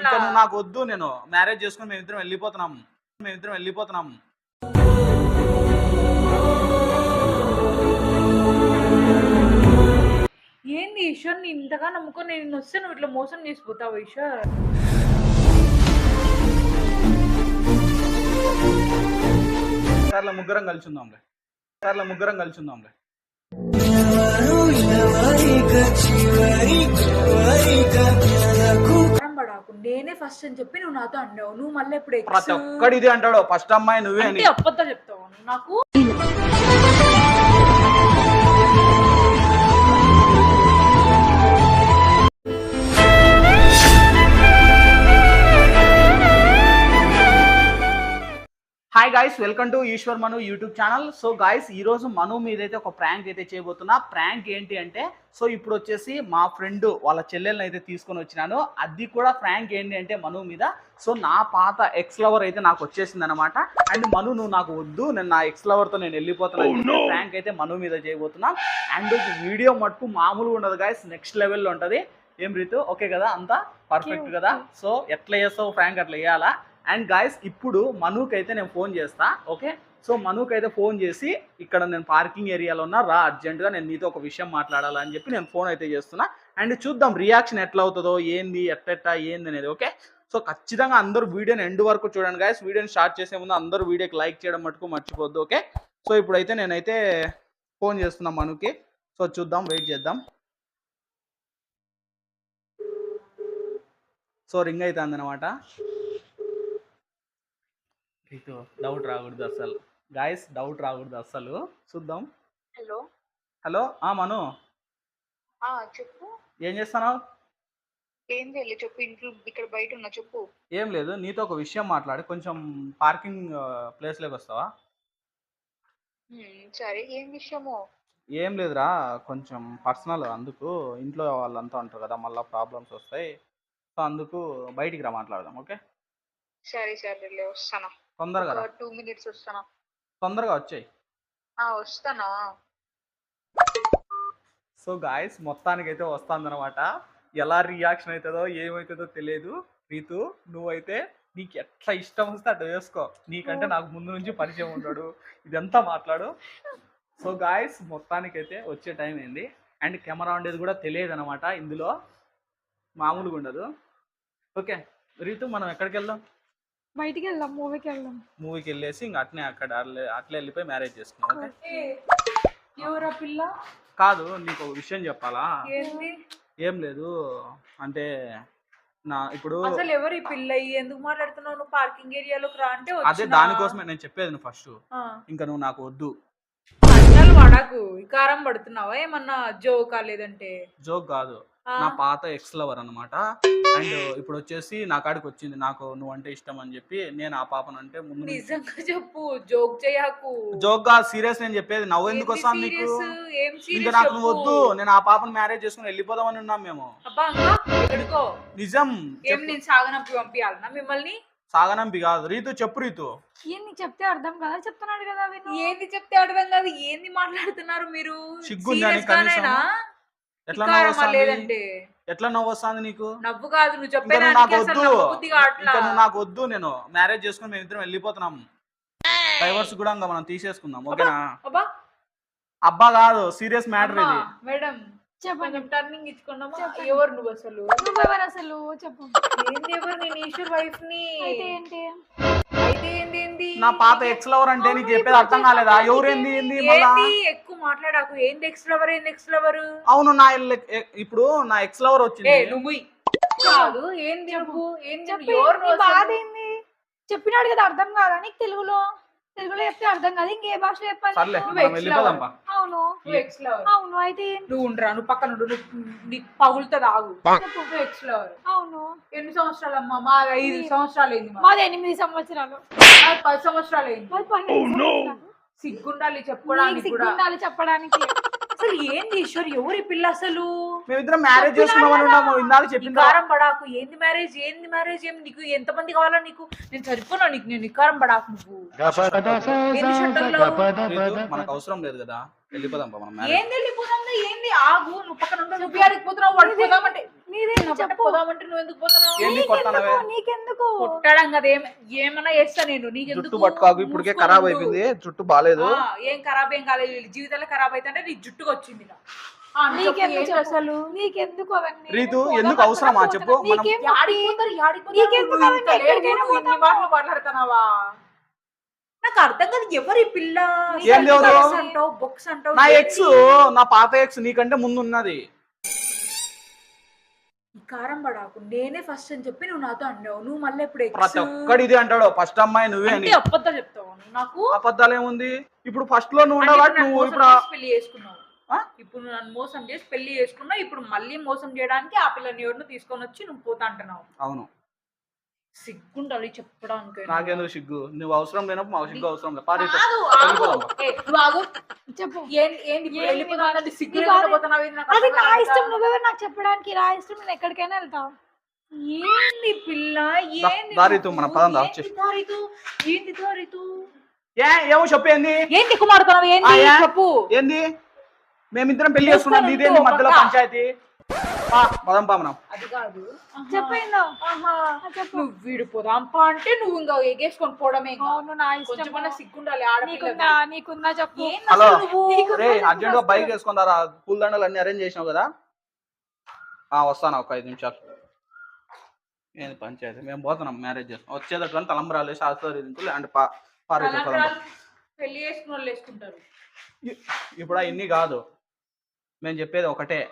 ఇక నువ్వు నాకు వద్దు నేను మ్యారేజ్ చేసుకుని మేము ఇద్దరం వెళ్ళిపోతున్నాం. మేము ఇద్దరం వెళ్ళిపోతున్నాం. ఏంది ఈశ్వర్ని ఇంతగా నమ్ముకొని నేను వస్తే నువ్వు ఇట్లా మోసం చేసిపోతావు ఈశ్వర్? సార్ల ముగ్గురం కలిసి ఉందాంలే సార్ల ముగ్గురం కలిసి ఉందాంలే కారం పడాకు నేనే ఫస్ట్ అని చెప్పి నువ్వు నాతో అండావు నువ్వు మళ్ళీ ఇప్పుడు. ప్రతి ఒక్కడు ఇది అంటాడు. ఫస్ట్ అమ్మాయి నువ్వే అని. అబద్ధం చెప్తావు. నాకు hi guys welcome to Eshwar Manu YouTube channel so guys ఈ రోజు మను మీద అయితే ఒక ప్రాంక్ అయితే చేయబోతున్నా. ప్రాంక్ ఏంటి అంటే సో ఇప్పుడు వచ్చేసి మా ఫ్రెండ్ వాళ్ళ చెల్లెల్ని అయితే తీసుకొని వచ్చినాను. అది కూడా ప్రాంక్ ఏంటి అంటే మను మీద. సో నా పాత ఎక్స్ లవర్ అయితే నాకు వచ్చేసింది అనమాట అండ్ మను నువ్వు నాకు వద్దు. నేను నా ఎక్స్ లవర్తో నేను వెళ్ళిపోతున్నాను ప్రాంక్ అయితే మను మీద చేయబోతున్నా. అండ్ వీడియో మటుకు మామూలుగా ఉండదు గాయస్ నెక్స్ట్ లెవెల్లో ఉంటది. ఏం రీతు? ఓకే కదా? అంతా పర్ఫెక్ట్ కదా? సో ఎట్లా చేస్తావు? ఫ్రాంక్ అట్లా చేయాలా? అండ్ గాయస్ ఇప్పుడు మనూకి అయితే నేను ఫోన్ చేస్తా ఓకే సో మనూకి అయితే ఫోన్ చేసి ఇక్కడ నేను పార్కింగ్ ఏరియాలో ఉన్నా రా అర్జెంటుగా నేను నీతో ఒక విషయం మాట్లాడాలని చెప్పి నేను ఫోన్ అయితే చేస్తున్నా. అండ్ చూద్దాం రియాక్షన్ ఎట్లా అవుతుందో ఏంది ఎట్టెట్టా ఏంది అనేది ఓకే సో ఖచ్చితంగా అందరూ వీడియోని ఎండ్ వరకు చూడండి గాయస్ వీడియోని స్టార్ట్ చేసే ముందు అందరూ వీడియోకి లైక్ చేయడం మటుకు మర్చిపోద్దు ఓకే సో ఇప్పుడైతే నేనైతే ఫోన్ చేస్తున్నా మనుకి. సో చూద్దాం వెయిట్ చేద్దాం. సో రింగ్ అవుతుంది అనమాట రీతు డౌట్ రాకూడదు అసలు గాయస్ డౌట్ రాకూడదు అసలు చూద్దాం. హలో హలో ఆ మను. ఆ చెప్పు. ఏం చేస్తున్నావు? ఏం చేయాలి చెప్పు. ఇంట్లో ఇక్కడ బయట ఉన్నా చెప్పు. ఏం లేదు నీతో ఒక విషయం మాట్లాడి కొంచెం పార్కింగ్ ప్లేస్లోకి వస్తావా? సరే. ఏం విషయమో? ఏం లేదురా కొంచెం పర్సనల్ అందుకు ఇంట్లో వాళ్ళంతా ఉంటారు కదా మళ్ళీ ప్రాబ్లమ్స్ వస్తాయి. సో అందుకు బయటికి రా మాట్లాడదాం ఓకే? సరే సరే వస్తానా. తొందరగా రా. టూ మినిట్స్ వస్తానా? తొందరగా వచ్చాయి. ఆ వస్తానా? సో గాయస్ మొత్తానికైతే వస్తుందన్నమాట. ఎలా రియాక్షన్ అవుతుందో ఏమవుతుందో తెలియదు రీతు నువ్వైతే నీకు ఎట్లా ఇష్టం వస్తే అట్లా వేసుకో నీకంటే నాకు ముందు నుంచి పరిచయం ఉన్నాడు. ఇదంతా మాట్లాడు. సో గాయస్ మొత్తానికైతే వచ్చే టైం అయింది. అండ్ కెమెరా ఉండేది కూడా తెలియదు అనమాట ఇందులో మామూలుగా ఉండదు. ఓకే రీతు మనం ఎక్కడికి వెళ్దాం బయటికి వెళ్దాం మూవీకి వెళ్దాం మూవీకి వెళ్ళేసి ఇంక అట్నే అక్కడ అట్లే- వెళ్ళిపోయి మ్యారేజ్ చేసుకున్నాం. ఎవరా పిల్ల? కాదు నీకు ఒక విషయం చెప్పాలా? ఏం లేదు. అంటే నా ఇప్పుడు అసలు ఎవరు ఈ పిల్ల? ఎందుకు మాట్లాడుతున్నావు? నువ్వు పార్కింగ్ ఏరియాలోకి రా అంటే అదే. దానికోసమే నేను చెప్పేది నువ్వు ఫస్ట్. ఇంకా నువ్వు నాకు వద్దు. పడకు. కారం పడుతున్నావా? ఏమన్నా జోకా లేదంటే? జోక్ కాదు. నా పాత ఎక్స్ లవర్ అనమాట అండ్ ఇప్పుడు వచ్చేసి నా కాడికి వచ్చింది. నాకు నువ్వు అంటే ఇష్టం అని చెప్పి నేను ఆ పాపను అంటే ముందు నిజంగా చెప్పు. జోక్ చేయకు. జోక్గా సీరియస్ నేను చెప్పేది. నవ్వు ఎందుకు ఏంది వస్తాను నీకు ఇంకా నాకు నువ్వు వద్దు నేను ఆ పాపను మ్యారేజ్ చేసుకుని వెళ్ళిపోదామని ఉన్నాం మేము. నిజం. ఏం నేను సాగనంపి పంపించాలనా మిమ్మల్ని? సాగనంపి కాదు. రీతు చెప్పు రీతు. ఏం నీకు చెప్తే అర్థం కదా? చెప్తున్నాడు కదా విను. ఏంది చెప్తే అర్థం కాదు? ఏంది మాట్లాడుతున్నారు మీరు? సిగ్గుందా? ఎట్లా ఇకారమా నవ్వు వస్తుంది? లేదంటే ఎట్లా నవ్వు వస్తుంది నీకు? నవ్వు కాదు నువ్వు చెప్పేదానికి నాకు వద్దు. ఇంకా నువ్వు నాకు వద్దు నేను. మ్యారేజ్ చేసుకుని మేము ఇద్దరం వెళ్ళిపోతున్నాం. డైవర్స్ కూడా ఇంకా మనం తీసేసుకుందాం ఓకేనా? అబ్బా. అబ్బా కాదు సీరియస్ మ్యాటర్ ఇది. మేడం చెప్పండి. టర్నింగ్ ఇచ్చుకున్నామా. ఎవరు నువ్వు అసలు? నువ్వెవరు అసలు? చెప్పు. ఏంది ఎవరు నేను ఈశ్వర్ వైఫ్ని అయితే ఏంటి? అయితే ఏంది ఏంది? నా పాత ఎక్స్ లవర్ అంటే నీకు చెప్పేది అర్థం కాలేదా? ఎవరు ఏంది ఏంది? మళ్ళా? మాట్లాడాకు. ఏంది ఎక్స్ లవర్ ఏంది ఎక్స్ లవర్ అవును నా ఇల్లు- ఎ- ఇప్పుడు నా ఎక్స్ లవర్ ఏ వచ్చింది నువ్వు కాదు ఏంది నువ్వు? ఏంది చెప్పి ఎవరు నీ నువ్వు బాధ అసలు? ఏంది? చెప్పినాడు కదా అర్థం కాదా? నీకు తెలుగులో? తెలుగులో చెప్తే అర్థం కాదు. ఇంకే భాషలో చెప్పాలి? సర్లే నీకు? మనం వెళ్ళిపోదాంపా అవును. నువ్వు ఎక్స్ లవర్ అవును అయితే ఏంటి? నువ్వు ఉండరా నువ్వు పక్కన ఉండు నువ్వు నీకు పగులుతుంది ఆగు నువ్వు ఎక్స్ లవర్ అవును. ఎన్ని సంవత్సరాలు అమ్మా మా ఐదు సంవత్సరాలు అయింది మాది ఎనిమిది సంవత్సరాలు. పది సంవత్సరాలు అయింది మాది పన్నెండు సంవత్సరాలు. సిగ్గుండాలి నీకు చెప్పుకోవడానికి సిగ్గు కూడా. ఉండాలి చెప్పడానికి. అసలు ఏంది ఈశ్వర్? ఎవరి పిల్ల అసలు? మేమిద్దరం మ్యారేజ్ చేసుకున్నామని ఉన్నాము. ఇందాక ఈ చెప్పింది కారం పడాకు. ఏంది మ్యారేజ్ ఏంది మ్యారేజ్ ఏం నీకు ఎంతమంది కావాలా నీకు? నేను సరిపోనా నీకు? నేను ఈ కారం పడాకు నువ్వు. ఎన్ని మనకు అవసరం లేదు కదా. వెళ్ళిపోదాం మనం. ఏంది వెళ్ళిపోతుంది ఏంది? ఆగు నువ్వు పక్కన ఉండు నువ్వు బిహారికి పోతున్నావు వాడికి పోదామంటే. నీదేం నువ్వు చెప్పు. పోదామంటే నువ్వు ఎందుకు పోతున్నావు? ఏంది నీకెందుకు? కొట్టడం కదా ఏం ఏమన్నా చేస్తా నేను నీకెందుకు? జుట్టు పట్టుకోకు ఇప్పటికే ఖరాబ్. అయిపోయింది జుట్టు బాగాలేదు ఆ, ఏం ఖరాబ్ ఏం కాలేదు వీళ్ళ జీవితాలే ఖరాబ్ అయితే నీ జుట్టుకు వచ్చింది నీకెందుకు? అసలు? నీకెందుకు అవన్నీ? రీతు ఎందుకు అవసరమా? చెప్పు మనం యాడికి పోతారు, యాడికి పోతారు? మాటలు మాట్లాడుతున్నావా? నాకు అర్థం కాదు ఎవరి పిల్ల ఎవరు? అంటావు బొక్స్ అంటావు నా? ఎక్స్ నా పాత ఎక్స్ నీకంటే ముందు ఉన్నది ఈ కారం పడాకు నేనే ఫస్ట్ అని చెప్పి నువ్వు నాతో అన్నావు. నువ్వు మళ్ళీ ఇప్పుడు ex. ప్రతి ఒక్కడు ఇది అంటాడు. ఫస్ట్ అమ్మాయి నువ్వే అని. అంటే అబద్ధాలు చెప్తావు? నాకు? అబద్ధాలు ఏముంది? ఇప్పుడు ఫస్ట్లో నువ్వు అంటే ఉండవు? ఇప్పుడు నువ్వు ఇప్పుడు చేసి పెళ్ళి చేసుకున్నావు. ఆ? ఇప్పుడు నువ్వు నన్ను మోసం చేసి పెళ్ళి చేసుకున్నావు. ఇప్పుడు మళ్ళీ మోసం చేయడానికి ఆ పిల్లని ఎవరిని తీసుకొని వచ్చి నువ్వు పోతా అంటున్నావు. అవును. సిగ్గుండాలి చెప్పడానికి నాకెందుకు సిగ్గు? నువ్వు అవసరం లేనప్పుడు మాకు సిగ్గు అవసరం లేదు. పారి కాదు, ఆగు. ఏ, నువ్వు ఆగు. చెప్పు. ఏంది ఏంది ఇప్పుడు ఏంది వెళ్ళిపోదాం అన్నది సిగ్గు నాకు అది నా. ఇష్టం. నువ్వెవరు నాకు చెప్పడానికి నా ఇష్టం? నేను ఎక్కడికైనా వెళ్తా ఏంది పిల్ల? ఏంది దారితు, నువ్వు? మనం పదం దా, ఏంది వచ్చేసి. దారితు? ఏంది దారితు? ఏ ఏమో చెప్పేంది ఏంది? కుమారుతున్నావు ఏంది? చెప్పు. ఏంది? మేమిద్దరం పెళ్ళి చూసుకొని చేసుకున్నాం నీదేంది ఉండు, మధ్యలో పక్కా. పంచాయతీ? పదం అది కాదు. చెప్పేందో? అంటే నువ్వు ఇంకా ఎగేసుకొని పోవడమే ఇంకా. అవును నా ఇష్టం. కొంచెమన్నా సిగ్గుండాలి నీకుందా? ఆడపిల్ల నీకుందా? చెప్పు. హలో నువ్వు? నీకు- రే అర్జెంట్గా బైక్ వేసుకున్నారా పూలదండలు అన్ని అరేంజ్ చేసినావు కదా? ఆ వస్తాను ఒక ఐదు నిమిషాలు. ఏంది పంచాయతీ? మేము పోతున్నాం మ్యారేజ్ చేస్తాం. వచ్చేటట్టు తలంబరాలు పదం తలంబ్రాలు. పెళ్ళి చేసుకున్న వాళ్ళు వేసుకుంటారు. ఇప్పుడు అవన్నీ కాదు. మేము చెప్పేది ఒకటే.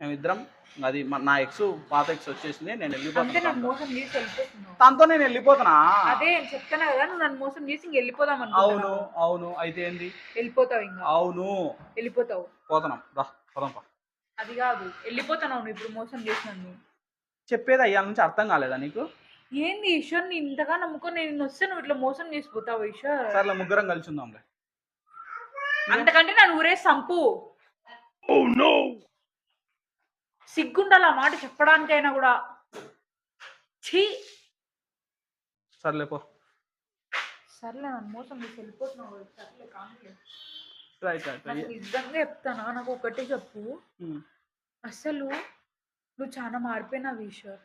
మేమిద్దరం. అది నా ఎక్స్ పాత ఎక్స్ వచ్చేసింది నేను అంతే వెళ్ళిపోతాను నన్ను మోసం చేసి వెళ్ళిపోతున్నావు. తనతో నేను వెళ్ళిపోతున్నా. అదే చెప్తాను కదా నువ్వు నన్ను మోసం చేసి ఇంక వెళ్ళిపోదాం అవును అనుకుంటున్నావు. అవును అయితే ఏంది? వెళ్ళిపోతావు ఇంకా. అవును. వెళ్ళిపోతావు. పోతున్నాం. రా పోదాం పా. అది కాదు. వెళ్ళిపోతున్నావు నువ్వు ఇప్పుడు మోసం చేసినాను చెప్పేది అయ్యాల నుంచి అర్థం కాలేదా నీకు? ఏంది ఈశ్వర్ని ఇంతగా నమ్ముకొని నేను వస్తే నువ్వు ఇట్లా మోసం చేసిపోతావు ఈశ్వర్? సర్లే ముగ్గురం కలిసి ఉందాంలే. అంతకంటే నన్ను ఊరే సంపు సిగ్గుండాలి ఆ మాట చెప్పడానికైనా కూడా. ఛీ. సర్లే పో. సర్లే నన్ను మోసం చేసి వెళ్ళిపోతున్నావు కదా, సర్లే కానిలే. రైట్ రైట్ నాకు నిజంగా చెప్తానా? నాకు ఒకటే చెప్పు. అసలు నువ్వు చాలా మారిపోయినావు ఈశ్వర్.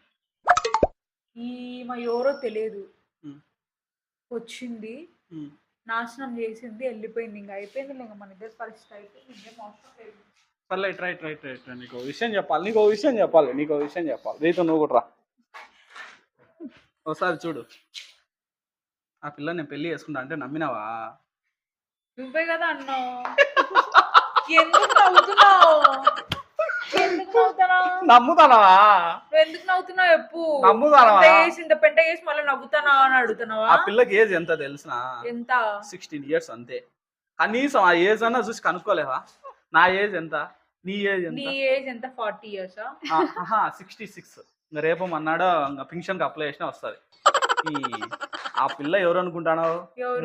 ఈ మా ఎవరో తెలియదు. Hmm. వచ్చింది. నాశనం చేసింది వెళ్ళిపోయింది. ఇంకా అయిపోయింది ఇంకా మన ఇద్దరు పరిస్థితి అయిపోయింది. ఇంకేం అవసరం లేదు. సర్లే రైట్ రైట్ రైట్ నీకు విషయం చెప్పాలి. నీకు విషయం చెప్పాలి. నీకు విషయం చెప్పాలి. రీతు నువ్వు కూడా రా. ఒకసారి చూడు. ఆ పిల్ల నేను పెళ్ళి చేసుకుంటా అంటే నమ్మినావా? నువ్వే కదా అన్నావు. ఎందుకు నవ్వుతున్నావు? ఎందుకు నవ్వుతున్నావు? నమ్ముతానవా? నువ్వు ఎందుకు నవ్వుతున్నావు ఎప్పు నమ్ముతానవా? ఇంత చేసి ఇంత పెంట చేసి మళ్ళీ నవ్వుతానా అని అడుగుతున్నావా? ఆ పిల్లకి ఏజ్ ఎంత తెలిసిన? ఎంత? సిక్స్టీన్ ఇయర్స్ అంతే. కనీసం ఆ ఏజ్ అన్నా చూసి కనుక్కోలేవా? నా ఏజ్ ఎంత? నీ ఏజ్ నీ ఏజ్ ఎంత? Forty years sixty six. రేపు మన్నాడు ఇంకా పింఛన్కి అప్లై చేసినా వస్తుంది. ఈ ఆ పిల్ల ఎవరు అనుకుంటానో?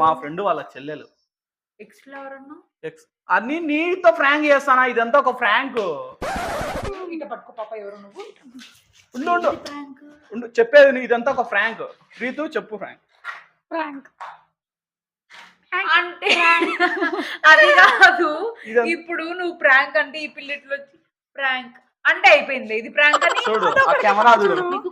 మా ఫ్రెండ్ వాళ్ళ చెల్లెలు. ఎక్స్ అన్ని నీతో ఫ్రాంక్ చేస్తానా? ఇదంతా ఒక ఫ్రాంక్. ఉండు చెప్పేది ఇదంతా ఒక ఫ్రాంక్. రీతు చెప్పు ఫ్రాంక్. ప్రాంక్ అంటే అది కాదు. ఇప్పుడు నువ్వు ప్రాంక్ అంటే ఈ పిల్లట్లో ప్రాంక్ అంటే అయిపోయింది. ఇది ప్రాంక్ అని చూడు ఆ కెమెరా నీకు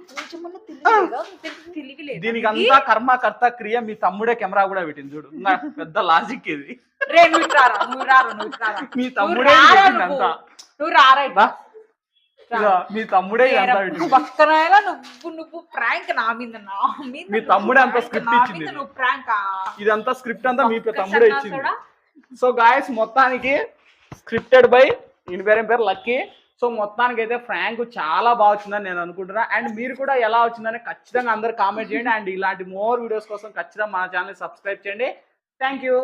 దీనికి నీకు? అంతా కర్మ కర్త క్రియ మీ తమ్ముడే కెమెరా కూడా పెట్టింది చూడు. ఇంకా పెద్ద లాజిక్ ఇది. రే నువ్వు రారా నువ్వు రారా నువ్వు రారా మీ నువ్వు తమ్ముడే రారా పెట్టింది నువ్వు. అంతా. నువ్వు రారా ఇటు. మీ తమ్ముడే పక్కన నువ్వు నువ్వు ప్రాంక్ నా మీద నా మీద మీ తమ్ముడే అంత నా ఇచ్చింది. నువ్వు ప్రాంక్ ఇదంతా స్క్రిప్ట్ అంతా మీ తమ్ముడే ఇచ్చింది. సో గాయస్ మొత్తానికి స్క్రిప్టెడ్ బై ఈయన పేరు పేరు లక్కీ సో మొత్తానికి అయితే ఫ్రాంక్ చాలా బాగా వచ్చిందని నేను అనుకుంటున్నా. అండ్ మీరు కూడా ఎలా వచ్చిందని ఖచ్చితంగా అందరు కామెంట్ చేయండి. అండ్ ఇలాంటి మోర్ వీడియోస్ కోసం ఖచ్చితంగా మన ఛానల్ సబ్స్క్రైబ్ చేయండి. Thank you